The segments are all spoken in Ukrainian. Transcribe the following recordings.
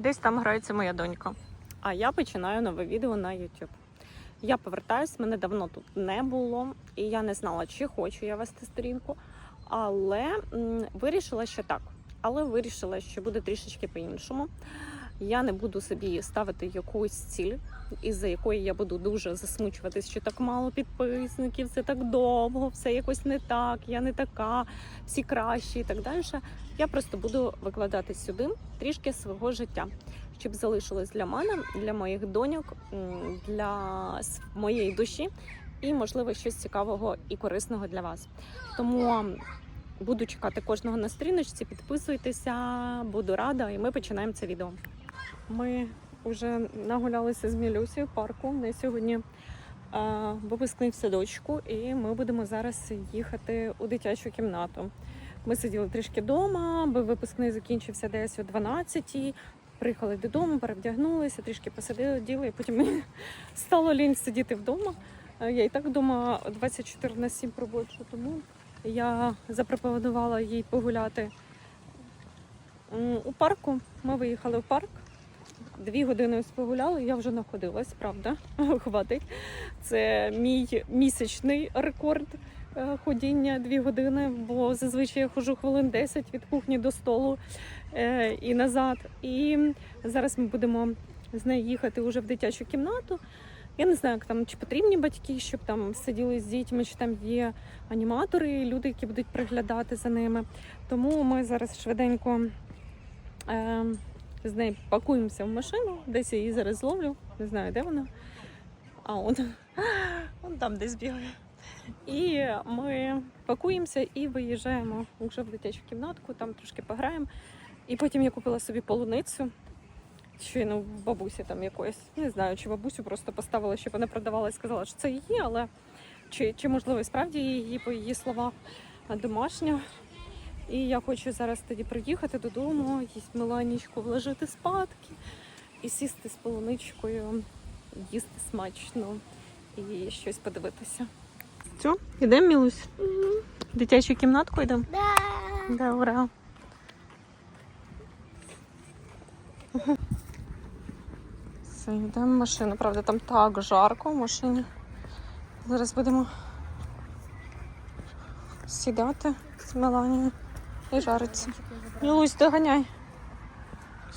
Десь там грається моя донька. А я починаю нове відео на YouTube. Я повертаюсь, мене давно тут не було, і я не знала, чи хочу я вести сторінку, але м, вирішила, що так. Але вирішила, що буде трішечки по-іншому. Я не буду собі ставити якусь ціль, із-за якої я буду дуже засмучуватись, що так мало підписників, це так довго, все якось не так, я не така, всі кращі і так далі. Я просто буду викладати сюди трішки свого життя, щоб залишилось для мене, для моїх доньок, для моєї душі і, можливо, щось цікавого і корисного для вас. Тому буду чекати кожного на сторіночці, підписуйтеся, буду рада, і ми починаємо це відео. Ми вже нагулялися з Мілюсею в парку. На сьогодні е, випускний в садочку, і ми будемо зараз їхати у дитячу кімнату. Ми сиділи трішки вдома, бо випускний закінчився десь о 12 Приїхали додому, перевдягнулися, трішки посиділи, діли, і потім мені стало лінь сидіти вдома. Е, Я і так вдома 24 на 7 проводжу, тому я запропонувала їй погуляти у парку. Ми виїхали в парк. Дві години ось погуляли, я вже находилась, правда, хватить. Це мій місячний рекорд е, ходіння дві години, бо зазвичай я ходжу хвилин 10 від кухні до столу е, і назад. І зараз ми будемо з нею їхати вже в дитячу кімнату. Я не знаю, як там чи потрібні батьки, щоб там сиділи з дітьми, чи там є аніматори, люди, які будуть приглядати за ними. Тому ми зараз швиденько е, з нею пакуємося в машину, десь я її зараз зловлю, не знаю, де вона. А он, он там десь бігає. І ми пакуємося і виїжджаємо вже в дитячу кімнатку, там трошки пограємо. І потім я купила собі полуницю. Щойно в бабусі там якоїсь. Не знаю, чи бабусю просто поставила, щоб вона продавала і сказала, що це її, але чи, чи можливо справді її, по її словах, домашня. І я хочу зараз тоді приїхати додому, їсть Меланічку, вложити спадки і сісти з полуничкою, їсти смачно і щось подивитися. Все, йдемо, Мілусь? В дитячу кімнатку йдемо? Да. Да, ура. Все, йдемо в машину. Правда, там так жарко в машині. Зараз будемо сідати з Меланією і жариться. Мілусь, доганяй.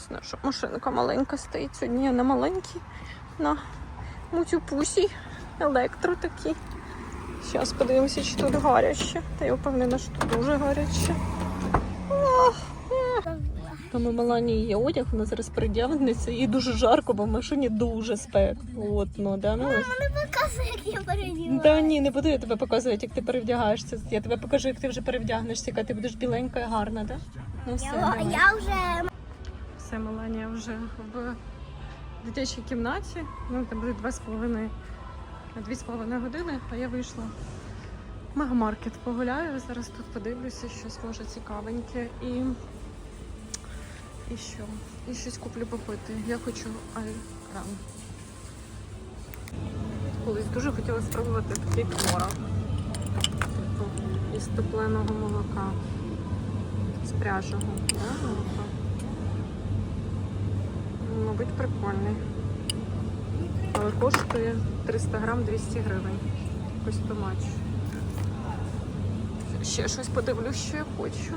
Наша машинка маленька стоїть. Сьогодні я на маленькій, на мутю-пусі, електро такий. Зараз подивимося, чи тут гаряче. Та я впевнена, що тут дуже гаряче. Там у Меланії є одяг, вона зараз передягнеться, їй дуже жарко, бо в машині дуже спекотно, да, Мелаш? Показуй, як я переділа. Та ні, не буду я тебе показувати, як ти перевдягаєшся. Я тебе покажу, як ти вже перевдягнешся, яка ти будеш біленька і гарна, так? Ну все, Я, давай. я вже Все, Меланія вже в дитячій кімнаті. Ну, це буде два з половиною, дві з половиною години, а я вийшла в мегамаркет погуляю. Зараз тут подивлюся, щось може цікавеньке. І, і що? І щось куплю попити. Я хочу айран. Колись дуже хотіла спробувати такий творог. Типу, із топленого молока. З пряжого. Да, молока? Мабуть, прикольний. Але коштує 300 грам 200 гривень. Якось томач. Ще щось подивлюсь, що я хочу.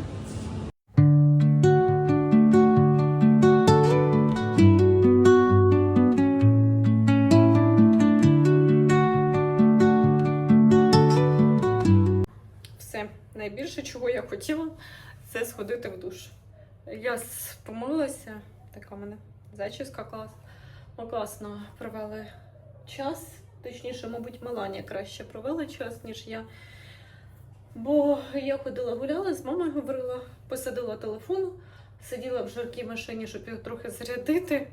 Хотіла, це сходити в душ. Я помилася, така в мене зачіска клас. Ми класно провели час. Точніше, мабуть, Меланія краще провела час, ніж я. Бо я ходила гуляла, з мамою говорила, посадила телефон, сиділа в жаркій машині, щоб його трохи зарядити.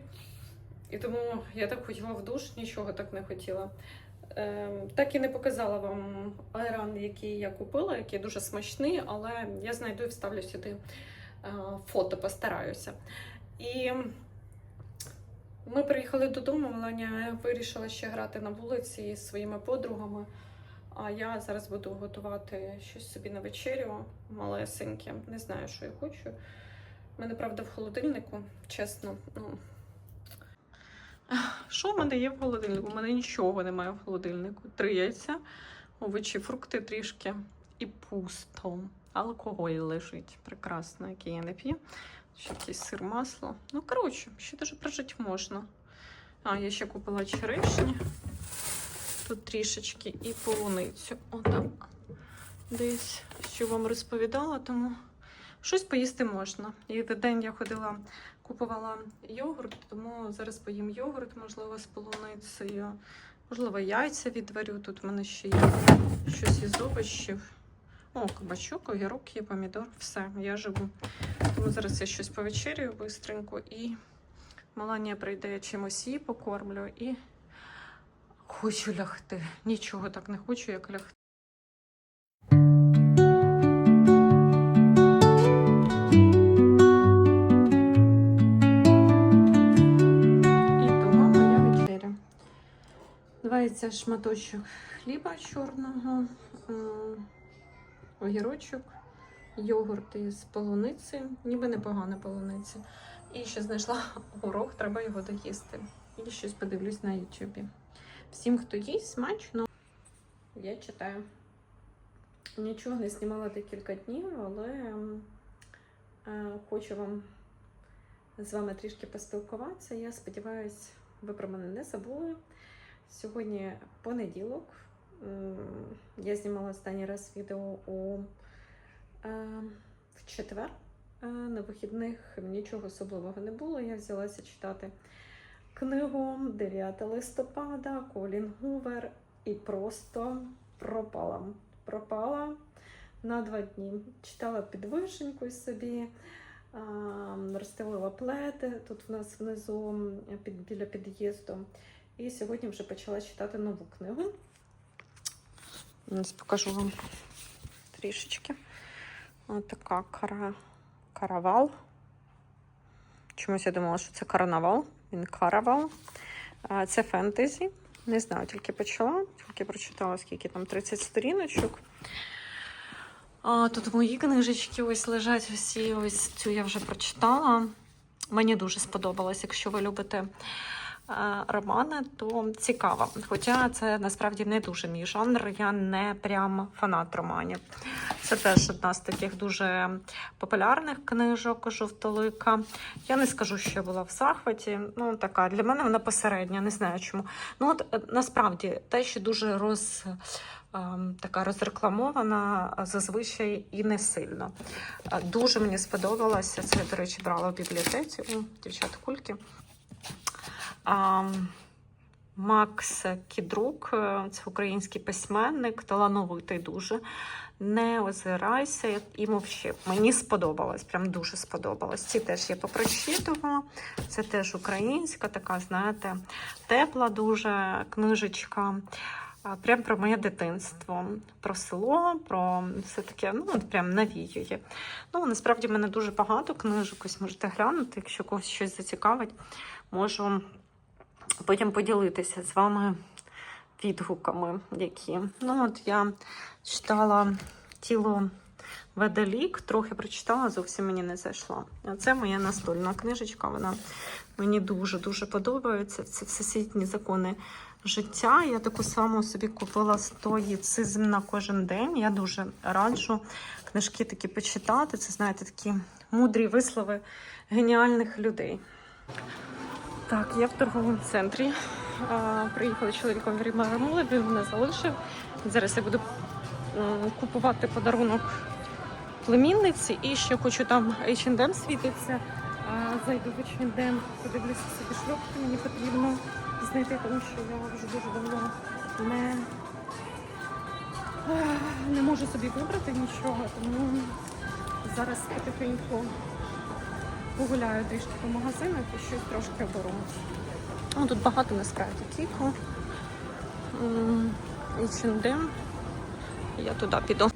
І тому я так хотіла в душ, нічого так не хотіла. Ем, так і не показала вам айран, який я купила, який дуже смачний, але я знайду і вставлю сюди е, фото, постараюся. І ми приїхали додому. Меланія вирішила ще грати на вулиці з своїми подругами. А я зараз буду готувати щось собі на вечерю малесеньке. Не знаю, що я хочу. У мене, правда, в холодильнику, чесно, ну. Що в мене є в холодильнику? У мене нічого немає в холодильнику. Три яйця, овочі, фрукти трішки і пусто. Алкоголь лежить. Прекрасно, який я не п'ю. Ще якийсь сир, масло. Ну, коротше, ще дуже прожити можна. А, я ще купила черешні. Тут трішечки і полуницю. Отак. Десь що вам розповідала, тому щось поїсти можна. І в день я ходила, купувала йогурт, тому зараз поїм йогурт, можливо, з полуницею. Можливо, яйця відварю. Тут в мене ще є щось із овочів. О, кабачок, огірок є, помідор. Все, я живу. Тому зараз я щось повечерюю бистренько і Маланія прийде, я чимось її покормлю і хочу лягти. Нічого так не хочу, як лягти. Давайте шматочок хліба чорного, огірочок, йогурт із полуниці, ніби непогана полуниця. І ще знайшла горох, треба його доїсти. І щось подивлюсь на Ютубі. Всім, хто їсть, смачно. Я читаю. Нічого не знімала декілька днів, але е, хочу вам з вами трішки поспілкуватися. Я сподіваюся, ви про мене не забули. Сьогодні понеділок. Я знімала останній раз відео у е, в четвер. Е, На вихідних нічого особливого не було. Я взялася читати книгу 9 листопада, Колін Гувер і просто пропала. Пропала на два дні. Читала під вишенькою собі, розстелила плети тут в нас внизу біля під'їзду. І сьогодні вже почала читати нову книгу. Зараз покажу вам трішечки. Ось така кара... каравал. Чомусь я думала, що це карнавал. Він каравал. Це фентезі. Не знаю, тільки почала, тільки прочитала, скільки там 30 сторіночок. А, тут мої книжечки ось лежать усі. Ось цю я вже прочитала. Мені дуже сподобалось. Якщо ви любите романи, то цікаво. Хоча це насправді не дуже мій жанр. Я не прям фанат романів. Це теж одна з таких дуже популярних книжок жовтолика. Я не скажу, що я була в захваті. Ну, така для мене вона посередня, не знаю чому. Ну, от е, насправді те, що дуже роз. ем, Така розрекламована зазвичай і не сильно. Е, Дуже мені сподобалося. Це, до речі, брала в бібліотеці у дівчат кульки. Макс Кідрук, е, це український письменник, талановитий дуже. Не озирайся і мовчи. Мені сподобалось, прям дуже сподобалось. Ці теж я попрочитувала. Це теж українська, така, знаєте, тепла дуже книжечка. Прям про моє дитинство, про село, про все таке, ну, от прям навіює. Ну, насправді в мене дуже багато книжок, ось можете глянути, якщо когось щось зацікавить, можу потім поділитися з вами відгуками, які. Ну, от я читала тіло Веделік, трохи прочитала, зовсім мені не зайшла. Це моя настольна книжечка. Вона мені дуже-дуже подобається. Це всесвітні закони життя. Я таку саму собі купила стоїцизм на кожен день. Я дуже раджу книжки такі почитати. Це, знаєте, такі мудрі вислови геніальних людей. Так, я в торговому центрі. Приїхали чоловіком Рімарамули, він мене залишив. Зараз я буду купувати подарунок племінниці і ще хочу там H&M світиться. Зайду в H&M, подивлюся собі шльопки, мені потрібно знайти, тому що я вже дуже давно не, не можу собі вибрати нічого, тому зараз потихеньку погуляю трішки по магазинах і щось трошки оберу. Ну, тут багато насправді кіку. М, дим. Я туди піду.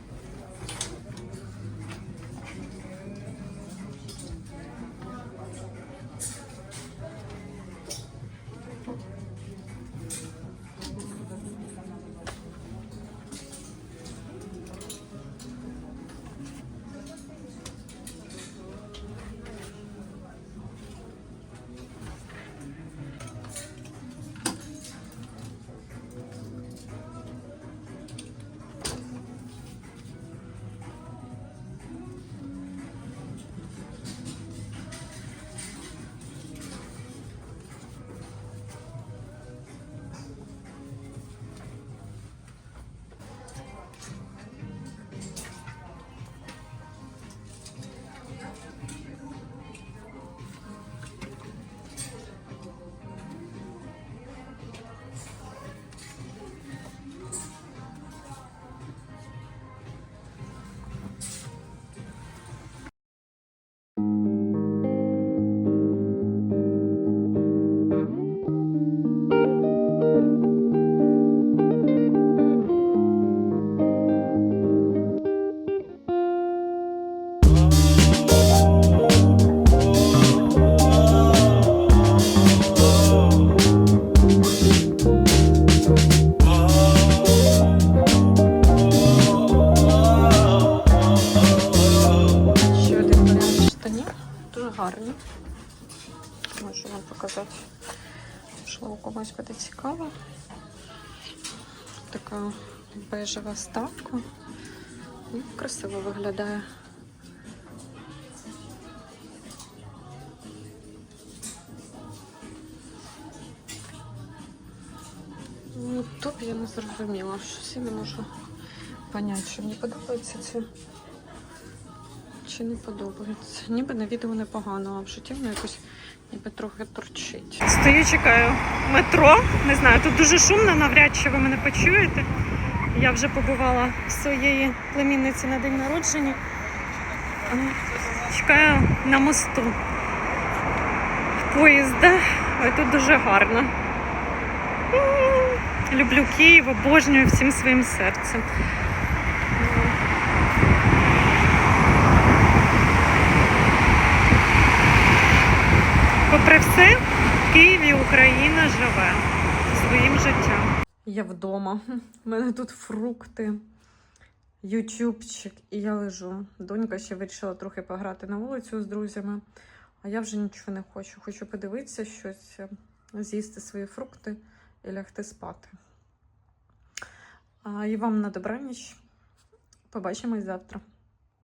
Комусь буде цікаво. Така бежева ставка. Ну, красиво виглядає. Ну, Тут я не зрозуміла, щось я не можу поняти, чи мені подобається це. Чи не подобається. Ніби на відео непогано, а в житті воно якось ніби трохи торчить. Стою, чекаю метро. Не знаю, тут дуже шумно, навряд чи ви мене почуєте. Я вже побувала в своєї племінниці на день народження. Чекаю на мосту поїзда. Ой, тут дуже гарно. Люблю Київ, обожнюю всім своїм серцем. Попри все, в Києві Україна живе своїм життям. Я вдома. У мене тут фрукти, ютубчик, і я лежу. Донька ще вирішила трохи пограти на вулицю з друзями, а я вже нічого не хочу. Хочу подивитися щось, з'їсти свої фрукти і лягти спати. А, і вам на добраніч. Побачимось завтра.